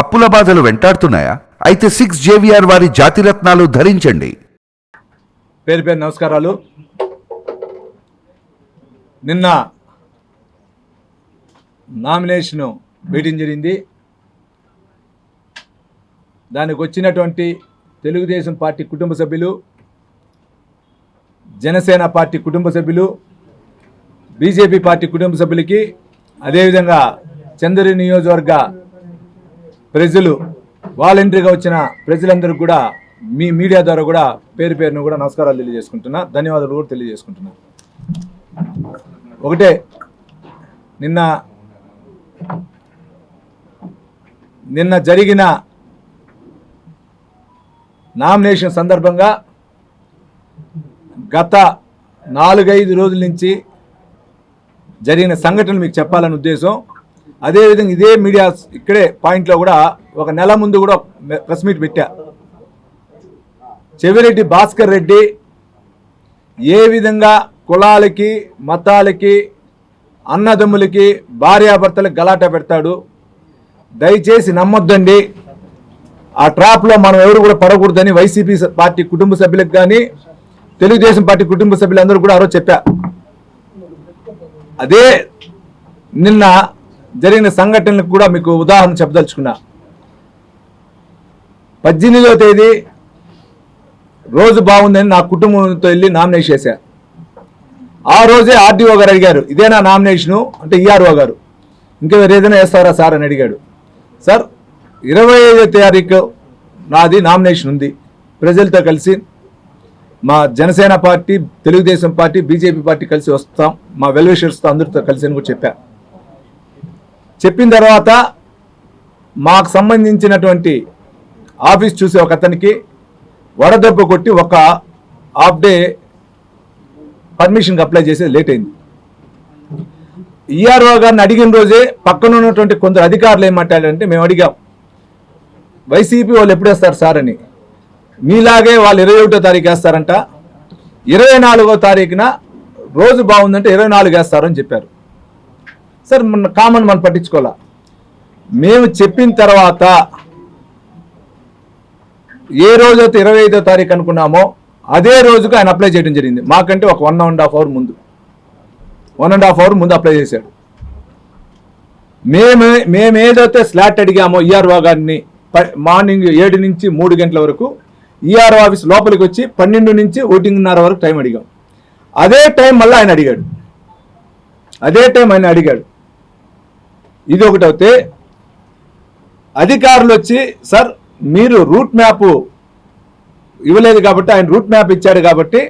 అప్పుల బాధలు వెంటాడుతున్నాయా? అయితే సిక్స్ జేవిఆర్ వారి జాతిరత్నాలు ధరించండి. పేరు పేరు నమస్కారాలు. నిన్న నామినేషన్ మీటింగ్ జరిగింది. దానికి వచ్చినటువంటి తెలుగుదేశం పార్టీ కుటుంబ సభ్యులు జనసేన పార్టీ కుటుంబ సభ్యులు బీజేపీ పార్టీ కుటుంబ సభ్యులకి అదేవిధంగా చంద్రగిరి నియోజకవర్గ ప్రజలు వాలంటరీగా వచ్చిన ప్రజలందరికీ కూడా మీ మీడియా ద్వారా కూడా పేరు పేరును కూడా నమస్కారాలు తెలియజేసుకుంటున్నా ధన్యవాదాలు కూడా తెలియజేసుకుంటున్నా. ఒకటే నిన్న నిన్న జరిగిన నామినేషన్ సందర్భంగా గత నాలుగైదు రోజుల నుంచి జరిగిన సంఘటనలు మీకు చెప్పాలని ఉద్దేశం అదేవిధంగా ఇదే మీడియా ఇక్కడే పాయింట్లో కూడా ఒక నెల ముందు కూడా ప్రెస్ మీట్ పెట్టా. చెవిరెడ్డి భాస్కర్ రెడ్డి ఏ విధంగా కులాలకి మతాలకి అన్నదమ్ములకి భార్యాభర్తలకు గలాట పెడతాడు? దయచేసి నమ్మొద్దండి. ఆ ట్రాప్లో మనం ఎవరు కూడా పడకూడదని వైసీపీ పార్టీ కుటుంబ సభ్యులకు కానీ తెలుగుదేశం పార్టీ కుటుంబ సభ్యులందరూ కూడా ఆరో చెప్పా. అదే నిన్న జరిగిన సంఘటనలకు కూడా మీకు ఉదాహరణ చెప్పదలుచుకున్నా. పద్దెనిమిదో తేదీ రోజు బాగుందని నా కుటుంబంతో వెళ్ళి నామినేషన్ చేశా. ఆ రోజే ఆర్డీఓ గారు అడిగారు ఇదేనా నామినేషను? అంటే ఈఆర్ఓ గారు. ఇంకా ఏదైనా వేస్తారా సార్ అని అడిగాడు. సార్ ఇరవై ఐదో తారీఖు నాది నామినేషన్ ఉంది. ప్రజలతో కలిసి మా Janasena party Telugu Desam party BJP party కలిసి వస్తాం. మా వెల్విషర్స్తో అందరితో కలిసి అని కూడా చెప్పారు చెప్పిన తర్వాత మాకు సంబంధించినటువంటి ఆఫీస్ చూసే ఒక అతనికి వడదెబ్బ కొట్టి ఒక హాఫ్ డే పర్మిషన్కి అప్లై చేసేది లేట్ అయింది. ఈఆర్ఓ గారిని అడిగిన రోజే పక్కన ఉన్నటువంటి కొందరు అధికారులు ఏం మాట్లాడారంటే మేము అడిగాం. వైసీపీ వాళ్ళు ఎప్పుడు వేస్తారు సార్ అని. మీలాగే వాళ్ళు ఇరవై ఒకటో తారీఖు వేస్తారంట. ఇరవై నాలుగో తారీఖున రోజు బాగుందంటే ఇరవై నాలుగు వేస్తారని చెప్పారు. సార్ మన కామన్ మనం పట్టించుకోవాలా? మేము చెప్పిన తర్వాత ఏ రోజైతే ఇరవై ఐదో తారీఖు అనుకున్నామో అదే రోజుకు ఆయన అప్లై చేయడం జరిగింది. మాకంటే ఒక వన్ అండ్ హాఫ్ అవర్ ముందు. వన్ అండ్ హాఫ్ అవర్ ముందు అప్లై చేశాడు. మేము మేము ఏదైతే స్లాట్ అడిగామో ఈఆర్ఓ గారిని ప- మార్నింగ్ ఏడు నుంచి మూడు గంటల వరకు ఈఆర్ఓ ఆఫీస్ లోపలికి వచ్చి పన్నెండు నుంచి ఓటింగ్న్నర వరకు టైం అడిగాం. అదే టైం మళ్ళీ ఆయన అడిగాడు. అదే టైం ఆయన అడిగాడు. ఇది ఒకటి అయితే అధికారులు వచ్చి సార్ మీరు రూట్ మ్యాప్ ఇవ్వలేదు కాబట్టి ఆయన రూట్ మ్యాప్ ఇచ్చాడు కాబట్టి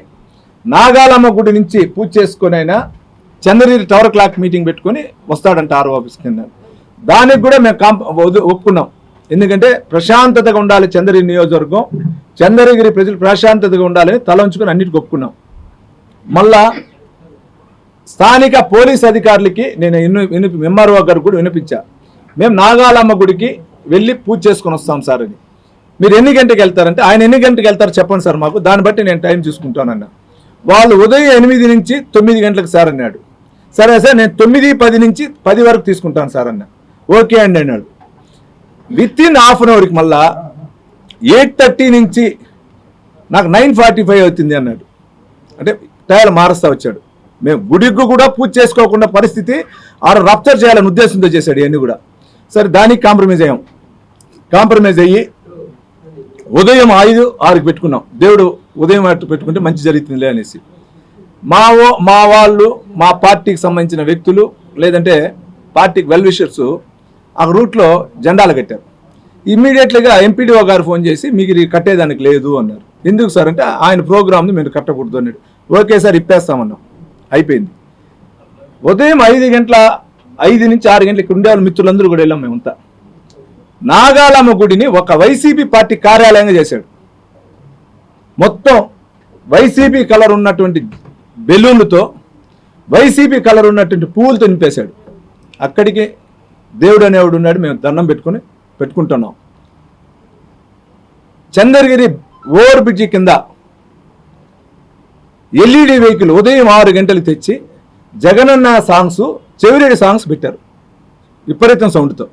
నాగాలమ్మ గుడి నుంచి పూజ చేసుకుని అయినా చంద్రగిరి టవర్ క్లాక్ మీటింగ్ పెట్టుకొని వస్తాడంట ఆరో ఆఫీస్ కింద. దానికి కూడా మేము కాంప్ ఒప్పుకున్నాం. ఎందుకంటే ప్రశాంతతగా ఉండాలి చంద్రగిరి నియోజకవర్గం చంద్రగిరి ప్రజలు ప్రశాంతతగా ఉండాలని తల ఉంచుకొని అన్నిటికీ ఒప్పుకున్నాం. మళ్ళా స్థానిక పోలీస్ అధికారులకి నేను విను వినిపి ఎంఆర్ఓ గారు కూడా వినిపించా. మేము నాగాలమ్మ గుడికి వెళ్ళి పూజ చేసుకొని వస్తాం సార్ అని. మీరు ఎన్ని గంటకి వెళ్తారంటే ఆయన ఎన్ని గంటకి వెళ్తారో చెప్పండి సార్ మాకు దాన్ని బట్టి నేను టైం చూసుకుంటానన్న. వాళ్ళు ఉదయం ఎనిమిది నుంచి తొమ్మిది గంటలకు సార్ అన్నాడు. సరే సార్ నేను తొమ్మిది పది నుంచి పది వరకు తీసుకుంటాను సార్ అన్న. ఓకే అండి అన్నాడు. విత్ ఇన్ హాఫ్ అన్ అవర్కి మళ్ళా ఎయిట్ థర్టీ నుంచి నాకు నైన్ ఫార్టీ ఫైవ్ అవుతుంది అన్నాడు. అంటే టైర్ మారుస్తా వచ్చాడు. మేము గుడికి కూడా పూజ చేసుకోకుండా పరిస్థితి ఆడ రప్చర్ చేయాలని ఉద్దేశంతో చేశాడు ఇవన్నీ కూడా. సరే దానికి కాంప్రమైజ్ అయ్యాం. కాంప్రమైజ్ అయ్యి ఉదయం ఐదు ఆరుకి పెట్టుకున్నాం. దేవుడు ఉదయం అటు పెట్టుకుంటే మంచి జరుగుతుందిలే అనేసి. మా మా వాళ్ళు మా పార్టీకి సంబంధించిన వ్యక్తులు లేదంటే పార్టీకి వెల్ విషర్స్ ఆ రూట్లో జెండాలు కట్టారు. ఇమ్మీడియట్లీగా ఎంపీడీఓ గారు ఫోన్ చేసి మీకు ఇది కట్టేదానికి లేదు అన్నారు. ఎందుకు సార్ అంటే ఆయన ప్రోగ్రామ్ని మీరు కట్టకూడదు అన్నాడు. ఓకే సార్ ఇప్పేస్తామన్నాం. అయిపోయింది. ఉదయం ఐదు గంటల ఐదు నుంచి ఆరు గంటలకు ఉండేవాళ్ళు ఉండే మిత్రులందరూ కూడా వెళ్ళాం మేమంతా. నాగాలమ్మ గుడిని ఒక వైసీపీ పార్టీ కార్యాలయంగా చేశాడు. మొత్తం వైసీపీ కలర్ ఉన్నటువంటి బెలూన్లతో వైసీపీ కలర్ ఉన్నటువంటి పువ్వులతో నింపేశాడు. అక్కడికి దేవుడు అనేవాడు ఉన్నాడు మేము దండం పెట్టుకొని పెట్టుకుంటున్నాం. చంద్రగిరి ఓవర్ బ్రిడ్జి కింద ఎల్ఈడి వెహికల్ ఉదయం ఆరు గంటలకు తెచ్చి జగనన్న సాంగ్స్ చెవిరెడ్డి సాంగ్స్ పెట్టారు. విపరీతం సౌండ్తో.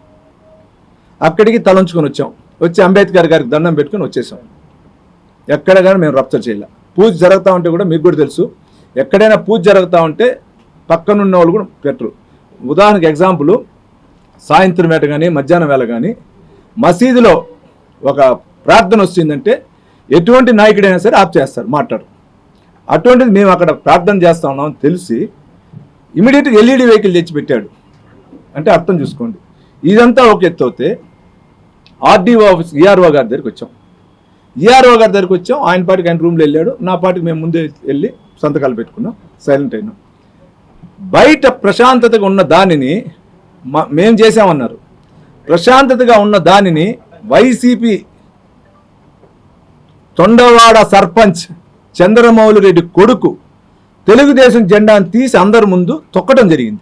అక్కడికి తలంచుకొని వచ్చాం. వచ్చి అంబేద్కర్ గారికి దండం పెట్టుకొని వచ్చేసాం. ఎక్కడ కానీ మేము రప్చర్ చేయలే. పూజ జరుగుతూ ఉంటే కూడా మీకు కూడా తెలుసు. ఎక్కడైనా పూజ జరుగుతూ ఉంటే పక్కనున్న వాళ్ళు కూడా పెట్టరు. ఉదాహరణకి ఎగ్జాంపుల్ సాయంత్రం వేట కానీ మధ్యాహ్నం వేళ కానీ మసీదులో ఒక ప్రార్థన వచ్చిందంటే ఎటువంటి నాయకుడైనా సరే ఆప్ చేస్తారు మాట్లాడు అటువంటిది మేము అక్కడ ప్రార్థన చేస్తా ఉన్నాం అని తెలిసి ఇమీడియట్గా ఎల్ఈడి వెహికల్ తెచ్చి పెట్టాడు అంటే అర్థం చూసుకోండి. ఇదంతా ఒక ఎత్తు అవుతే ఆర్డీఓ ఆఫీస్ ఈఆర్ఓ గారి దగ్గరికి వచ్చాం. ఈఆర్ఓ గారి దగ్గరికి వచ్చాం. ఆయన పాటికి ఆయన రూమ్లో వెళ్ళాడు. నా పాటికి మేము ముందే వెళ్ళి సంతకాలు పెట్టుకున్నాం. సైలెంట్ అయినాం. బయట ప్రశాంతతగా ఉన్న దానిని మేము చేసామన్నారు ప్రశాంతతగా ఉన్న దానిని వైసీపీ తొండవాడ సర్పంచ్ చంద్రమౌళి రెడ్డి కొడుకు తెలుగుదేశం జెండాను తీసి అందరి ముందు తొక్కడం జరిగింది.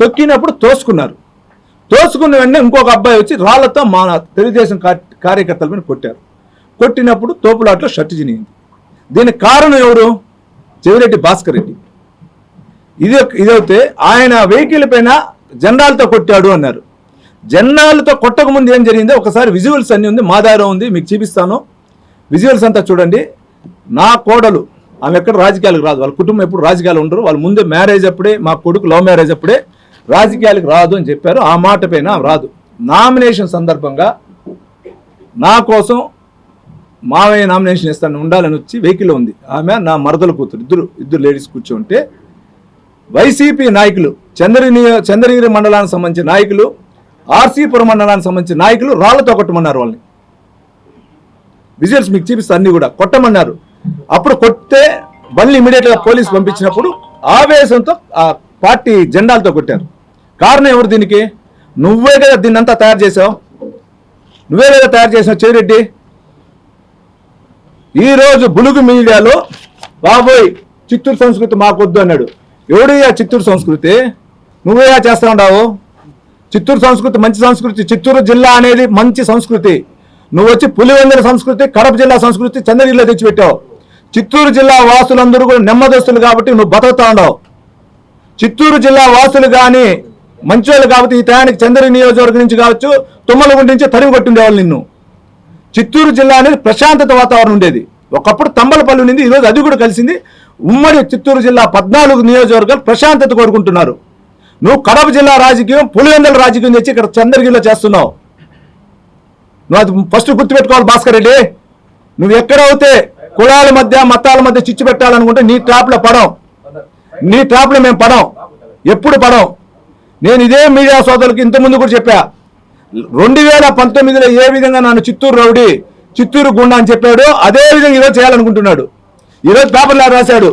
తొక్కినప్పుడు తోసుకున్నారు. తోసుకున్న వెంటనే ఇంకొక అబ్బాయి వచ్చి రాళ్ళతో మా తెలుగుదేశం కార్యకర్తల మీద కొట్టారు. కొట్టినప్పుడు తోపులాట్లో షర్ట్ చినిగింది దీనికి కారణం ఎవరు? చెవిరెడ్డి భాస్కర్ రెడ్డి. ఇది ఇదైతే ఆయన వెహికల్ పైన జెండాలతో కొట్టాడు అన్నారు. జెండాలతో కొట్టకముందు ఏం జరిగిందో ఒకసారి విజువల్స్ అన్ని ఉంది. మా ఉంది. మీకు చూపిస్తాను. విజువల్స్ అంతా చూడండి. నా కోడలు ఆమె ఎక్కడ రాజకీయాలకు రాదు. వాళ్ళ కుటుంబం ఎప్పుడు రాజకీయాలు ఉండరు. వాళ్ళ ముందే మ్యారేజ్ అప్పుడే మా కొడుకు లవ్ మ్యారేజ్ అప్పుడే రాజకీయాలకు రాదు అని చెప్పారు. ఆ మాట పైన రాదు. నామినేషన్ సందర్భంగా నా కోసం మావయ్య నామినేషన్ ఇస్తాను ఉండాలని వచ్చి వెహికల్ ఉంది. ఆమె నా మరదల కూతురు ఇద్దరు ఇద్దరు లేడీస్ కూర్చుంటే వైసీపీ నాయకులు చంద్రగిరి చంద్రగిరి మండలానికి సంబంధించిన నాయకులు ఆర్సీపురం మండలానికి సంబంధించిన నాయకులు రాళ్ళతో కొట్టమన్నారు వాళ్ళని. విజువల్స్ మీకు చూపిస్తా అన్ని కూడా. కొట్టమన్నారు. అప్పుడు కొట్టే మళ్ళీ ఇమీడియట్గా పోలీస్ పంపించినప్పుడు ఆవేశంతో ఆ పార్టీ జెండాలతో కొట్టారు. కారణం ఎవరు దీనికి? నువ్వే కదా దీన్నంతా తయారు చేసావు నువ్వే కదా తయారు చేసావు చెవిరెడ్డి ఈ రోజు బులుగు మీడియాలో బాబోయ్ చిత్తూరు సంస్కృతి మాకొద్దు అన్నాడు. ఎవడయ్యా చిత్తూరు సంస్కృతి? నువ్వేయా చేస్తా ఉన్నావు? చిత్తూరు సంస్కృతి మంచి సంస్కృతి చిత్తూరు జిల్లా అనేది మంచి సంస్కృతి. నువ్వు వచ్చి పులివెందుల సంస్కృతి కడప జిల్లా సంస్కృతి చంద్రగిరిలో తెచ్చిపెట్టావు. చిత్తూరు జిల్లా వాసులందరూ కూడా నెమ్మదస్తులు కాబట్టి నువ్వు బతుకుతా ఉండవు చిత్తూరు జిల్లా వాసులు కానీ మంచోళ్ళు కాబట్టి ఈ టయానికి చంద్రగిరి నియోజకవర్గం నుంచి కావచ్చు తుమ్మలగుండి నుంచి తరిమి కొట్టిండేవాళ్ళు నిన్ను. చిత్తూరు జిల్లా అనేది ప్రశాంతత వాతావరణం ఉండేది. ఒకప్పుడు తంబలపల్లి ఉండింది ఈరోజు అది కూడా కలిసింది. ఉమ్మడి చిత్తూరు జిల్లా పద్నాలుగు నియోజకవర్గాలు ప్రశాంతత కోరుకుంటున్నారు. నువ్వు కడప జిల్లా రాజకీయం పులివెందుల రాజకీయం తెచ్చి ఇక్కడ చంద్రగిరిలో చేస్తున్నావు. నువ్వు అది ఫస్ట్ గుర్తుపెట్టుకోవాలి భాస్కర్ రెడ్డి. నువ్వు ఎక్కడైతే కులాల మధ్య మతాల మధ్య చిచ్చు పెట్టాలనుకుంటే నీ ట్రాప్లో పడం నీ ట్రాప్లో మేము పడం ఎప్పుడు పడం నేను ఇదే మీడియా సోదరులకు ఇంతకుముందు కూడా చెప్పా. రెండు వేల పంతొమ్మిదిలో ఏ విధంగా నన్ను చిత్తూరు రౌడీ చిత్తూరు గుండా అని చెప్పాడు అదే విధంగా ఈరోజు చేయాలనుకుంటున్నాడు. ఈరోజు పేపర్లో రాశాడు.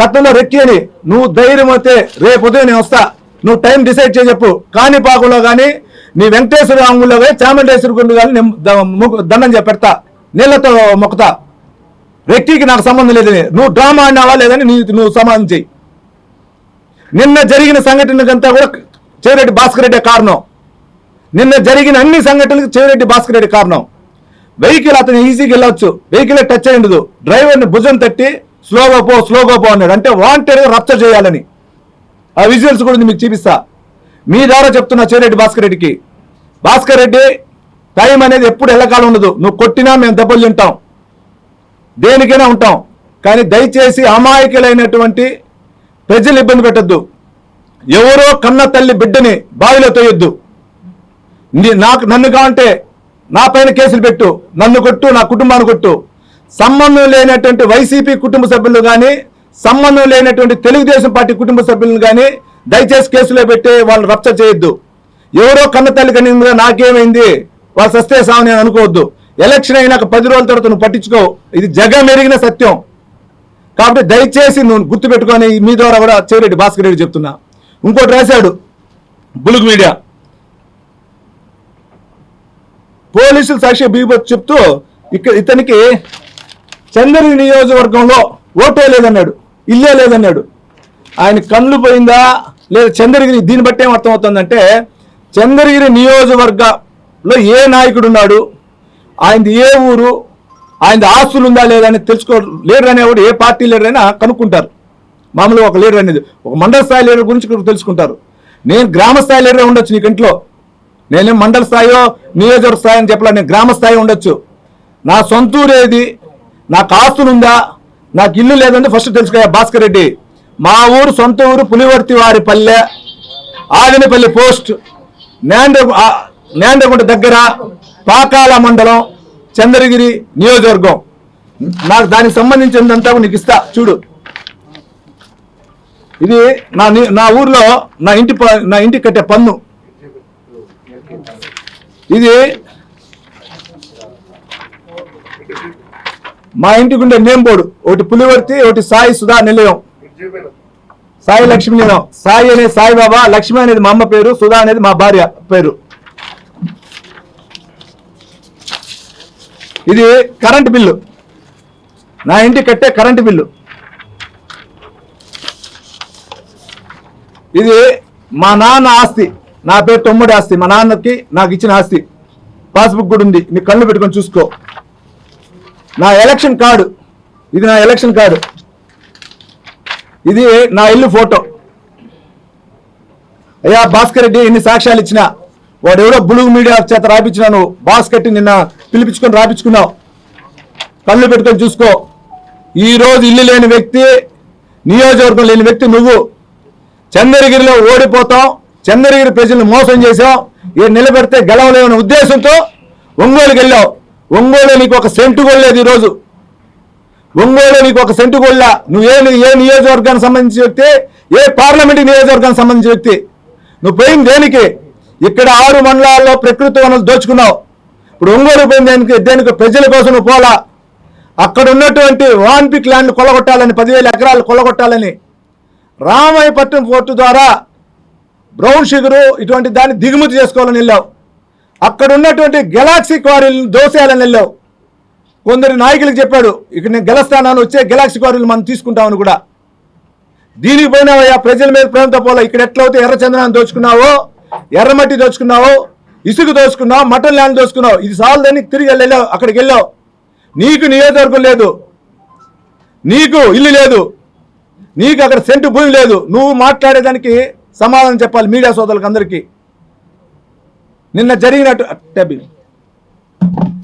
గతంలో రెక్కి అని నువ్వు ధైర్యం అయితే రేపు ఉదయం నేను వస్తా. నువ్వు టైం డిసైడ్ చేయ చెప్పు. కాణిపాకంలో కానీ నీ వెంకటేశ్వర అంగుల్లో కానీ చాముండేశ్వర గుండు కానీ ద- దండం చెప్పి పెడతా. నీళ్ళతో మొక్కుతా. రెక్కికి నాకు సంబంధం లేదని నువ్వు డ్రామా ఆడినావా లేదని నీ నువ్వు సమాధానం చెయ్యి. నిన్న జరిగిన సంఘటనకంతా కూడా చేరెడ్డి భాస్కర్ రెడ్డి కారణం. నిన్న జరిగిన అన్ని సంఘటనలకు చేరెడ్డి భాస్కర్ రెడ్డి కారణం. వెహికల్ అతను ఈజీగా వెళ్ళొచ్చు. వెహికల్ టచ్ అయ్యిండదు డ్రైవర్ని భుజం తట్టి స్లోగా పో స్లోగా పో అన్నాడు. అంటే వాంటెడ్గా రప్చర్ చేయాలని. ఆ విజువల్స్ కూడా ఉంది మీకు చూపిస్తా. మీ ద్వారా చెప్తున్నా చేరెడ్డి భాస్కర్ రెడ్డికి. భాస్కర్ రెడ్డి టైం అనేది ఎప్పుడు ఎల్లకాలం ఉండదు. నువ్వు కొట్టినా మేము దెబ్బలు తింటాం. దేనికైనా ఉంటాం. కానీ దయచేసి అమాయకులైనటువంటి ప్రజలు ఇబ్బంది పెట్టద్దు. ఎవరో కన్న తల్లి బిడ్డని బావిలో తోయొద్దు. నాకు నన్ను కావంటే నా పైన కేసులు పెట్టు. నన్ను కొట్టు నా కుటుంబాన్ని కొట్టు. సంబంధం లేనటువంటి వైసీపీ కుటుంబ సభ్యులు కానీ సంబంధం లేనటువంటి తెలుగుదేశం పార్టీ కుటుంబ సభ్యులను కానీ దయచేసి కేసులో పెట్టి వాళ్ళు రప్చ చేయొద్దు. ఎవరో కన్న తల్లి కనిందిగా నాకేమైంది? వాళ్ళు సస్తే సావు నేను అనుకోవద్దు. ఎలక్షన్ అయినాక పది రోజుల తర్వాత నువ్వు పట్టించుకో. ఇది జగం ఎరిగిన సత్యం. కాబట్టి దయచేసి నువ్వు గుర్తుపెట్టుకొని మీ ద్వారా కూడా చెవిరెడ్డి భాస్కర్ రెడ్డి చెప్తున్నా. ఇంకోటి రాశాడు బులుగు మీడియా. పోలీసులు సాక్షి బీబత్ చెప్తూ ఇక్కడ ఇతనికి చంద్రుడి నియోజకవర్గంలో ఓటే లేదన్నాడు ఇల్లే లేదన్నాడు. ఆయన కళ్ళు పోయిందా? లేదా చంద్రగిరి దీన్ని బట్టి ఏం అర్థమవుతుందంటే చంద్రగిరి నియోజకవర్గంలో ఏ నాయకుడు ఉన్నాడు ఆయనది ఏ ఊరు? ఆయన ఆస్తులు ఉందా లేదా అని తెలుసుకో లీడర్ అనేవాడు ఏ పార్టీ లీడర్ అయినా కనుక్కుంటారు. మామూలుగా ఒక లీడర్ అనేది ఒక మండల స్థాయి లీడర్ గురించి తెలుసుకుంటారు. నేను గ్రామ స్థాయి లీడర్ ఉండొచ్చు నీకు ఇంట్లో. నేనేం మండల స్థాయో నియోజకవర్గ స్థాయి అని చెప్పలే నేను గ్రామ స్థాయి ఉండొచ్చు. నా సొంత ఊరు ఏది? నాకు ఆస్తులుందా? నాకు ఇల్లు లేదంటే ఫస్ట్ తెలుసుకోయా భాస్కర్ రెడ్డి. మా ఊరు సొంత ఊరు పులివర్తి వారి పల్లె ఆదినపల్లి పోస్ట్. నేండ్ర ఆ, దగ్గర పాకాల మండలం చంద్రగిరి నియోజకవర్గం. నాకు దానికి సంబంధించిందంతా నీకు ఇస్తా చూడు. ఇది నా నా ఊర్లో నా ఇంటి నా ఇంటి కట్టే పన్ను. ఇది మా ఇంటికి ఉండే నేమ్ బోర్డు. ఒకటి పులివర్తి ఒకటి సాయి సుధా నిలయం. సాయి లక్ష్మి నేను. సాయి అనేది సాయిబాబా లక్ష్మి అనేది మా అమ్మ పేరు సుధా అనేది మా భార్య పేరు. ఇది కరెంట్ బిల్లు. నా ఇంటి కట్టే కరెంట్ బిల్లు. ఇది మా నాన్న ఆస్తి. నా పేరు తమ్ముడి ఆస్తి. మా నాన్నకి నాకు ఇచ్చిన ఆస్తి. పాస్బుక్ కూడా ఉంది. నీ కళ్ళు పెట్టుకొని చూసుకో. నా ఎలక్షన్ కార్డు. ఇది నా ఎలక్షన్ కార్డు. ఇది నా ఇల్లు ఫోటో. అయ్యా భాస్కర్ రెడ్డి ఎన్ని సాక్ష్యాలు ఇచ్చినా వాడు ఎవడో బులుగు మీడియా చేత రాపించినా నువ్వు నిన్న పిలిపించుకొని రాపించుకున్నావు కళ్ళు పెట్టుకొని చూసుకో. ఈరోజు ఇల్లు లేని వ్యక్తి నియోజకవర్గం లేని వ్యక్తి నువ్వు. చంద్రగిరిలో ఓడిపోతాం చంద్రగిరి ప్రజలను మోసం చేసాం ఈ నిలబెడితే గెలవలేమనే ఉద్దేశంతో ఒంగోలుకి వెళ్ళావు. ఒంగోలు నీకు ఒక సెంటు కూడా లేదు ఈరోజు. ఒంగోలు నీకు ఒక సెంటు కూడా నువ్వు ఏ ఏ నియోజకవర్గానికి సంబంధించిన వ్యక్తి ఏ పార్లమెంట్ నియోజకవర్గానికి సంబంధించిన వ్యక్తి నువ్వు పోయింది దేనికి? ఇక్కడ ఆరు మండలాల్లో ప్రకృతి వనరులు దోచుకున్నావు. ఇప్పుడు ఒంగోలు పోయింది దేనికి దేనికి ప్రజల కోసం నువ్వు పోలా? అక్కడ ఉన్నటువంటి వాన్పిక్ ల్యాండ్ కొలగొట్టాలని పదివేల ఎకరాలు కొలగొట్టాలని రామాయపట్నం పోర్టు ద్వారా బ్రౌన్ షుగరు ఇటువంటి దాన్ని దిగుమతి చేసుకోవాలని వెళ్ళావు. అక్కడ ఉన్నటువంటి గెలాక్సీ క్వారీలను దోసేయాలని వెళ్ళావు. కొందరు నాయకులకు చెప్పాడు ఇక్కడ నేను గెలుస్తానని వచ్చే గెలాక్సీ క్వారీలు మనం తీసుకుంటామని కూడా. దీనికి పోయినావయ్యా ప్రజల మీద ప్రేమతో పోలా ఇక్కడ ఎట్లయితే ఎర్ర చందనాన్ని దోచుకున్నావో ఎర్రమట్టి దోచుకున్నావో ఇసుక దోచుకున్నావు మటన్ ల్యాండ్ దోచుకున్నావు ఇది సాల్దని తిరిగి వెళ్ళావు అక్కడికి వెళ్ళావు. నీకు నియోజకవర్గం లేదు. నీకు ఇల్లు లేదు. నీకు అక్కడ సెంటు భూమి లేదు. నువ్వు మాట్లాడేదానికి సమాధానం చెప్పాలి మీడియా సోదరులకు అందరికీ. నిన్న జరిగినట్టు టెబి.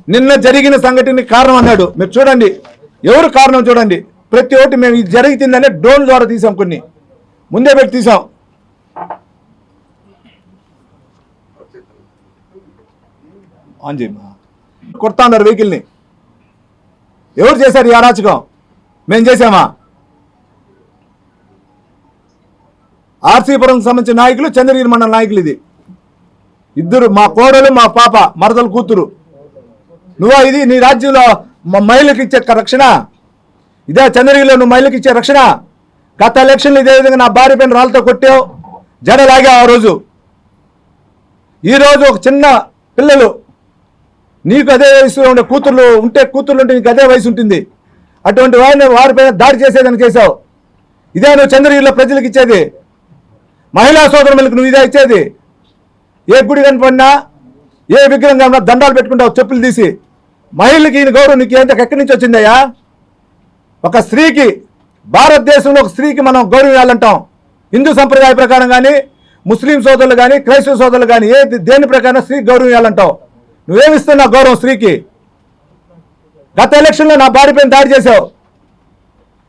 నిన్న జరిగిన సంఘటనకి కారణం అన్నాడు. మీరు చూడండి. ఎవరు కారణం చూడండి. ప్రతి ఒక్కటి మేము ఇది జరుగుతుందనే డ్రోన్ ద్వారా తీసాం కొన్ని. ముందే పెట్టి తీసాం. ఆన్ చేయమ్మా కొడతా ఉన్నారు వెహికల్ని. ఎవరు చేశారు ఈ అరాచకం? మేము చేసామా ఆర్సీపురం సంబంధించిన నాయకులు చంద్రగిరి మండల నాయకులు ఇది. ఇద్దరు మా కోడలు మా పాప మరదలు కూతురు. నువ్వు ఇది? నీ రాజ్యంలో మహిళలకు ఇచ్చే రక్షణ? ఇదే చంద్రగిరిలో నువ్వు మహిళలకు ఇచ్చే రక్షణ? గత ఎలక్షన్లు ఇదే విధంగా నా భార్య పైన రాళ్ళతో కొట్టావు. జడలాగా ఆ రోజు. ఈ రోజు ఒక చిన్న పిల్లలు నీకు అదే వయసులో ఉండే కూతుర్లు ఉంటే కూతుర్లు ఉంటే నీకు అదే వయసు ఉంటుంది. అటువంటి వారిని వారిపైన దాడి చేసేదని చేశావు. ఇదే నువ్వు చంద్రగిరిలో ప్రజలకు ఇచ్చేది. మహిళా సోదరులకు నువ్వు ఇదే ఇచ్చేది. ఏ గుడి కనపడినా ఏ విగ్రహం కన్నా దండాలు పెట్టుకుంటావు చెప్పులు తీసి. మహిళకి ఈయన గౌరవం నీకు ఎంత ఎక్కడి నుంచి వచ్చిందయ్యా? ఒక స్త్రీకి భారతదేశంలో ఒక స్త్రీకి మనం గౌరవం ఇవ్వాలంటాం హిందూ సంప్రదాయ ప్రకారం కానీ ముస్లిం సోదరులు కానీ క్రైస్తవ సోదరులు కానీ ఏ దేని ప్రకారం స్త్రీకి గౌరవం ఇవ్వాలంటావు నువ్వేమిస్తున్నావు గౌరవం స్త్రీకి? గత ఎలక్షన్లో నా భార్య పైన దాడి చేసావు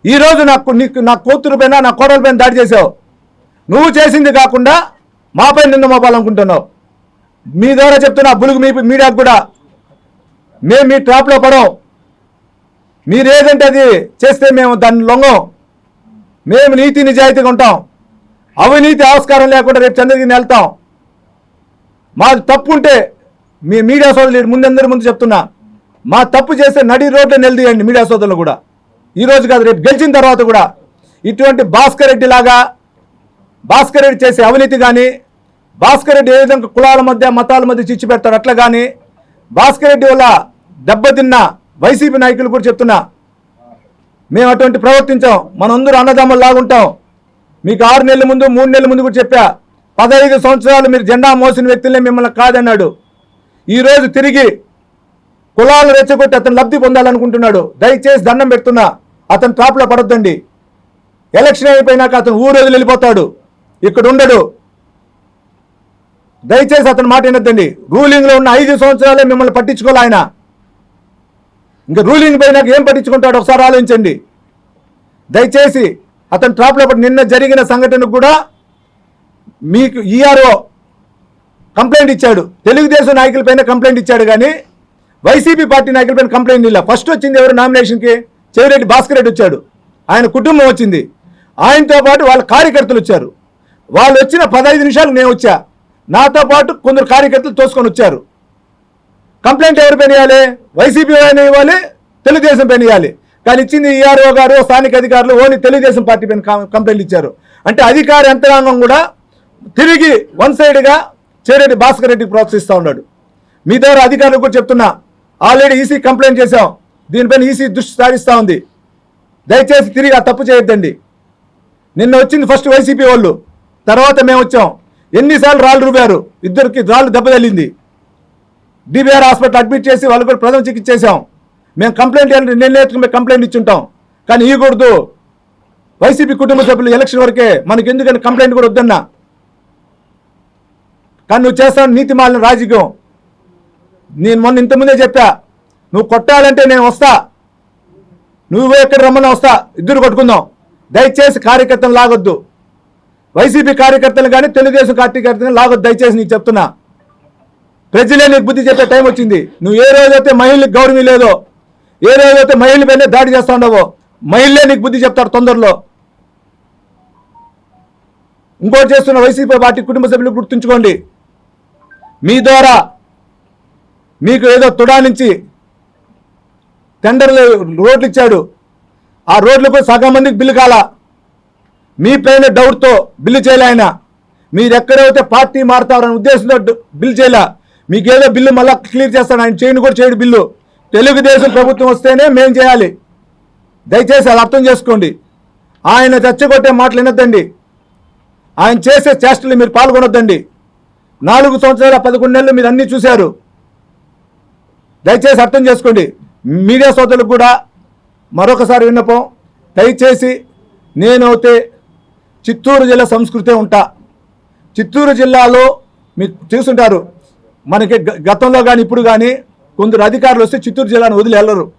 ఈరోజు నాకు నీకు నా కూతురు పైన నా కోడల పైన దాడి చేసావు నువ్వు చేసింది కాకుండా మాపై నిన్న మోపాలనుకుంటున్నావు. మీ ద్వారా చెప్తున్న బులుగు మీ మీడియాకు కూడా మేము మీ ట్రాప్లో పడం. మీరు ఏదంటే అది చేస్తే మేము దాన్ని లొంగం. మేము నీతి నిజాయితీగా ఉంటాం. అవినీతి ఆస్కారం లేకుండా రేపు చంద్రగిరిని వెళ్తాం. మాది తప్పు ఉంటే మీ మీడియా సోదరులు ముందందరి ముందు చెప్తున్నా. మా తప్పు చేస్తే నడి రోడ్లో నిలదీయండి మీడియా సోదరులు కూడా. ఈరోజు కాదు రేపు గెలిచిన తర్వాత కూడా ఇటువంటి భాస్కర్ రెడ్డి లాగా భాస్కర్ రెడ్డి చేసే అవినీతి కానీ భాస్కర్ రెడ్డి ఏ విధంగా కులాల మధ్య మతాల మధ్య చిచ్చు పెడతారు అట్లా కానీ భాస్కర్ రెడ్డి వల్ల దెబ్బతిన్న వైసీపీ నాయకులు కూడా చెప్తున్నా. మేము అటువంటి ప్రవర్తించాం. మనందరూ అన్నదమ్ములు లాగుంటాం. మీకు ఆరు నెలల ముందు మూడు నెలల ముందు కూడా చెప్పా. పదహైదు సంవత్సరాలు మీరు జెండా మోసిన వ్యక్తులే మిమ్మల్ని కాదన్నాడు. ఈరోజు తిరిగి కులాలు రెచ్చగొట్టి అతను లబ్ధి పొందాలనుకుంటున్నాడు. దయచేసి దండం పెడుతున్నా. అతను ట్రాప్లో పడొద్దండి. ఎలక్షన్ అయిపోయినాక అతను ఊరు వదిలి వెళ్ళిపోతాడు. ఇక్కడ ఉండడు. దయచేసి అతని మాట వినొద్దండి. రూలింగ్లో ఉన్న ఐదు సంవత్సరాలే మిమ్మల్ని పట్టించుకోవాలి ఆయన. ఇంకా రూలింగ్ పోయినాక ఏం పట్టించుకుంటాడు ఒకసారి ఆలోచించండి. దయచేసి అతని ట్రాప్లో నిన్న జరిగిన సంఘటనకు కూడా మీకు ఈఆర్ఓ కంప్లైంట్ ఇచ్చాడు. తెలుగుదేశం నాయకులపైన కంప్లైంట్ ఇచ్చాడు కానీ వైసీపీ పార్టీ నాయకులపైన కంప్లైంట్ ఇలా ఫస్ట్ వచ్చింది ఎవరు నామినేషన్కి? చెవిరెడ్డి భాస్కర్ రెడ్డి వచ్చాడు. ఆయన కుటుంబం వచ్చింది. ఆయనతో పాటు వాళ్ళ కార్యకర్తలు వచ్చారు. వాళ్ళు వచ్చిన పదహైదు నిమిషాలు నేను వచ్చా. నాతో పాటు కొందరు కార్యకర్తలు తోసుకొని వచ్చారు. కంప్లైంట్ ఎవరు పెనియాలి? ఇవ్వాలి వైసీపీ పైన ఇవ్వాలి తెలుగుదేశం పైన ఇవ్వాలి కానీ ఇచ్చింది ఈఆర్ఓ గారు స్థానిక అధికారులు ఓన్లీ తెలుగుదేశం పార్టీ పైన కంప్లైంట్ ఇచ్చారు. అంటే అధికార యంత్రాంగం కూడా తిరిగి వన్ సైడ్గా చేరెడ్డి భాస్కర్ రెడ్డికి ప్రోత్సహిస్తూ ఉన్నాడు. మీ దగ్గర అధికారులకు కూడా చెప్తున్నా ఆల్రెడీ ఈసీ కంప్లైంట్ చేశాం. దీనిపైన ఈసీ దృష్టి సారిస్తూ ఉంది. దయచేసి తిరిగి ఆ తప్పు చేయొద్దండి. నిన్న వచ్చింది ఫస్ట్ వైసీపీ వాళ్ళు తర్వాత మేము వచ్చాం. ఎన్నిసార్లు రాళ్ళు రూపారు ఇద్దరికి రాళ్ళు దెబ్బతల్లింది డిబిఆర్ హాస్పిటల్ అడ్మిట్ చేసి వాళ్ళు కూడా ప్రథమ చికిత్స చేసాం మేము కంప్లైంట్ చేయాలంటే మేము కంప్లైంట్ ఇచ్చుంటాం. కానీ ఇవ్వకూడదు. వైసీపీ కుటుంబ సభ్యులు ఎలక్షన్ వరకే మనకి ఎందుకని కంప్లైంట్ కూడా వద్దన్నా. కానీ నువ్వు చేస్తావు నీతి మాలిన రాజకీయం. నేను మొన్న ఇంతకుముందే చెప్పా నువ్వు కొట్టాలంటే నేను వస్తా. నువ్వు ఎక్కడ రమ్మని వస్తా. ఇద్దరు కొట్టుకుందాం. దయచేసి కార్యకర్తను లాగొద్దు. వైసీపీ కార్యకర్తలు కానీ తెలుగుదేశం కార్యకర్తలు లాగొద్దు. దయచేసి నీకు చెప్తున్నా. ప్రజలే నీకు బుద్ధి చెప్పే టైం వచ్చింది. నువ్వు ఏ రోజైతే మహిళలకు గౌరవం లేదో ఏ రోజైతే మహిళల పైన దాడి చేస్తా ఉండవో మహిళలే నీకు బుద్ధి చెప్తారు తొందరలో. ఇంకోటి చేస్తున్న వైసీపీ పార్టీ కుటుంబ సభ్యులు గుర్తుంచుకోండి. మీ ద్వారా మీకు ఏదో తుడా నుంచి టెండర్లు రోడ్లు ఇచ్చాడు. ఆ రోడ్లకు సగం మందికి బిల్లు కాలా. మీ పైన డౌట్తో బిల్లు చేయలే ఆయన. మీరెక్కడైతే పార్టీ మారుతారనే ఉద్దేశంతో బిల్లు చేయలే. మీకేదో బిల్లు మళ్ళీ క్లియర్ చేస్తాను. ఆయన చేయను కూడా చేయడు బిల్లు. తెలుగుదేశం ప్రభుత్వం వస్తేనే మేం చేయాలి. దయచేసి అది అర్థం చేసుకోండి. ఆయన చచ్చగొట్టే మాటలు వినొద్దండి. ఆయన చేసే చేష్టలు మీరు పాల్గొనొద్దండి. నాలుగు సంవత్సరాల పదకొండు నెలలు మీరు అన్నీ చూశారు. దయచేసి అర్థం చేసుకోండి. మీడియా సోదరులకు కూడా మరొకసారి విన్నపం. దయచేసి నేనైతే చిత్తూరు జిల్లా సంస్కృతే ఉంటా. చిత్తూరు జిల్లాలో మీకు చూసుంటారు మనకి గ- గతంలో కానీ ఇప్పుడు కానీ కొందరు అధికారులు వస్తే చిత్తూరు జిల్లాను వదిలి వెళ్ళరు.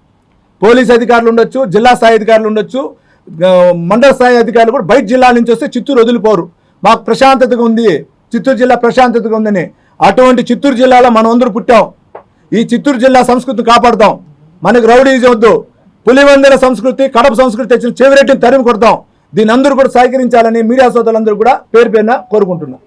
పోలీస్ అధికారులు ఉండొచ్చు జిల్లా స్థాయి అధికారులు ఉండొచ్చు మండల స్థాయి అధికారులు కూడా బయట జిల్లా నుంచి వస్తే చిత్తూరు వదిలిపోరు. మాకు ప్రశాంతతగా ఉంది చిత్తూరు జిల్లా ప్రశాంతతగా ఉందని. అటువంటి చిత్తూరు జిల్లాలో మనం అందరూ పుట్టాం. ఈ చిత్తూరు జిల్లా సంస్కృతిని కాపాడుతాం. మనకు రౌడీజం వద్దు. పులివందర సంస్కృతి కడప సంస్కృతి తెచ్చిన చెవిరెట్టిని తరిమి కొడతాం. దీని అందరూ కూడా సహకరించాలని మీడియా సోదరులందరూ కూడా పేరు పేరున కోరుకుంటున్నాం.